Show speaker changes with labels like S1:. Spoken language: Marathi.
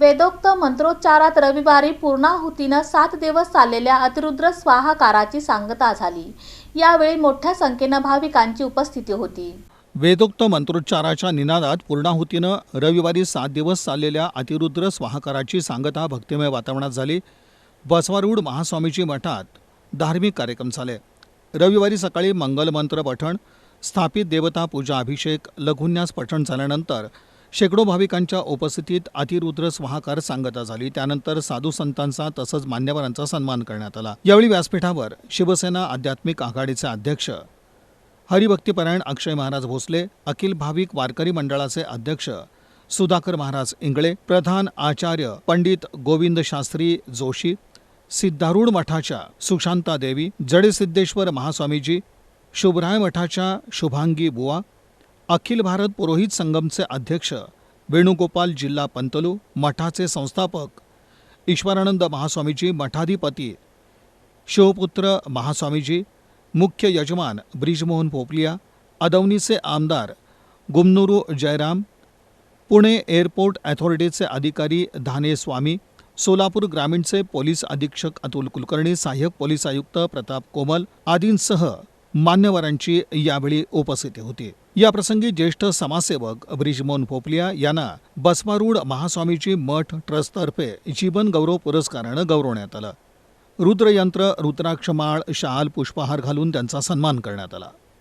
S1: वेदोक्त मंत्रोच्चारात रविवारी पूर्णाहुतीनं सात दिवस चाललेल्या अतिरुद्र स्वाहाकाराची सांगता झाली. यावेळी मोठ्या संख्येनं भाविकांची उपस्थिती होती.
S2: वेदोक्त मंत्रोच्चाराच्या निनादात पूर्णाहुतीनं रविवारी सात दिवस चाललेल्या अतिरुद्र स्वाहाकाराची सांगता भक्तिमय वातावरणात झाली. बसवारूढ महास्वामीची मठात धार्मिक कार्यक्रम झाले. रविवारी सकाळी मंगलमंत्र पठण स्थापित देवता पूजा अभिषेक लघुन्यास पठण झाल्यानंतर शेकडो भाविकांच्या उपस्थितीत अतिरुद्र महाकार सांगता झाली. त्यानंतर साधू संतांचा तसंच मान्यवरांचा सन्मान करण्यात आला. यावेळी व्यासपीठावर शिवसेना आध्यात्मिक आघाडीचे अध्यक्ष हरिभक्तीपरायण अक्षय महाराज भोसले अखिल भाविक वारकरी मंडळाचे अध्यक्ष सुधाकर महाराज इंगळे प्रधान आचार्य पंडित गोविंद शास्त्री जोशी सिद्धारूढ मठाच्या सुशांता देवी जडेसिद्धेश्वर महास्वामीजी शुभराय मठाच्या शुभांगी बुवा अखिल भारत पुरोहित संगमचे अध्यक्ष वेणुगोपाल जिल्हा पंतलू मठाचे संस्थापक ईश्वरानंद महास्वामीजी मठाधिपती शिवपुत्र महास्वामीजी मुख्य यजमान ब्रिजमोहन पोपलिया अदवनीचे आमदार गुमनुरू जयराम पुणे एअरपोर्ट अथॉरिटीचे अधिकारी धाने स्वामी सोलापूर ग्रामीणचे पोलीस अधीक्षक अतुल कुलकर्णी सहाय्यक पोलीस आयुक्त प्रताप कोमल आदींसह मान्यवरांची यावेळी उपस्थिती होती. याप्रसंगी ज्येष्ठ समाजसेवक ब्रिजमोहन पोपलिया यांना बसवारूढ महास्वामीजी मठ ट्रस्टतर्फे जीवन गौरव पुरस्कारानं गौरवण्यात आलं. रुद्रयंत्र रुद्राक्षमाळ शाल पुष्पहार घालून त्यांचा सन्मान करण्यात आला.